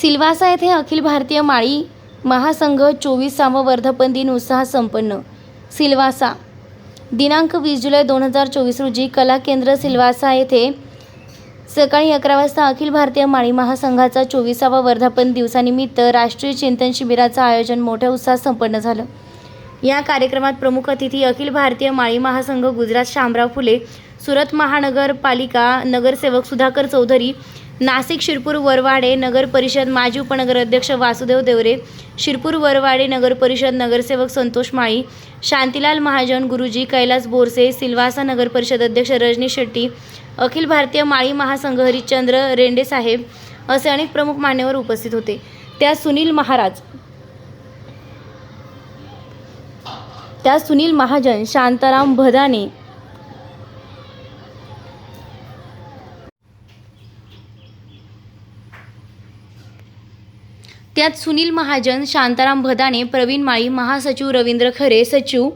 सिल्वासा येथे अखिल भारतीय माळी महासंघ चोवीसावं वर्धापन दिन उत्साह संपन्न. सिल्वासा. दिनांक वीस जुलै दोन हजार चोवीस रोजी कला केंद्र सिल्वासा येथे सकाळी अकरा वाजता अखिल भारतीय माळी महासंघाचा चोवीसावा वर्धापन दिवसानिमित्त राष्ट्रीय चिंतन शिबिराचं आयोजन मोठ्या उत्साहात संपन्न झालं. या कार्यक्रमात प्रमुख अतिथी अखिल भारतीय माळी महासंघ गुजरात शामराव फुले सुरत महानगरपालिका नगरसेवक सुधाकर चौधरी नाशिक शिरपूर वरवाडे नगर परिषद माजी उपनगराध्यक्ष वासुदेव देवरे शिरपूर वरवाडे नगर परिषद नगरसेवक संतोष माळी शांतीलाल महाजन गुरुजी कैलास बोरसे सिल्वासा नगर परिषद अध्यक्ष रजनी शेट्टी अखिल भारतीय माळी महासंघ हरिश्चंद्र रेंडे साहेब असे अनेक प्रमुख मान्यवर उपस्थित होते. त्या सुनील महाराज त्यात सुनील महाजन शांताराम भदाने. त्यात सुनील महाजन शांताराम भदाने प्रवीण माळी महासचिव रवींद्र खरे सचिव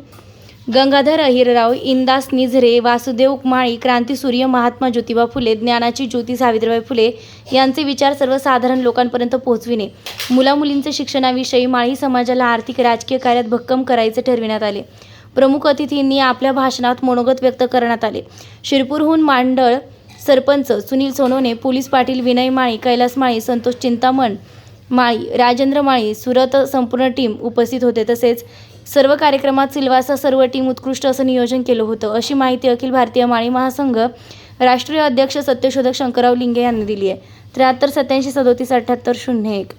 गंगाधर अहिरराव इंदास निझरे वासुदेव माळी क्रांतीसूर्य महात्मा ज्योतिबा फुले ज्ञानाची ज्योती सावित्रीबाई फुले यांचे विचार सर्वसाधारण लोकांपर्यंत पोहोचविणे. मुलामुलींचे शिक्षणाविषयी माळी समाजाला आर्थिक राजकीय कार्यात भक्कम करायचे ठरविण्यात आले. प्रमुख अतिथींनी आपल्या भाषणात मनोगत व्यक्त करण्यात आले. शिरपूरहून मांडळ सरपंच सुनील सोनवणे पोलीस पाटील विनय माळी कैलास माळी संतोष चिंतामण माळी राजेंद्र माळी सुरत संपूर्ण टीम उपस्थित होते. तसेच सर्व कार्यक्रमात सिल्वासा सर्व टीम उत्कृष्ट असं नियोजन केलं होतं अशी माहिती अखिल भारतीय माळी महासंघ राष्ट्रीय अध्यक्ष सत्यशोधक शंकरराव लिंगे यांनी दिली आहे. त्र्याहत्तर सत्याऐंशी सदोतीस अठ्ठ्याहत्तर शून्य एक.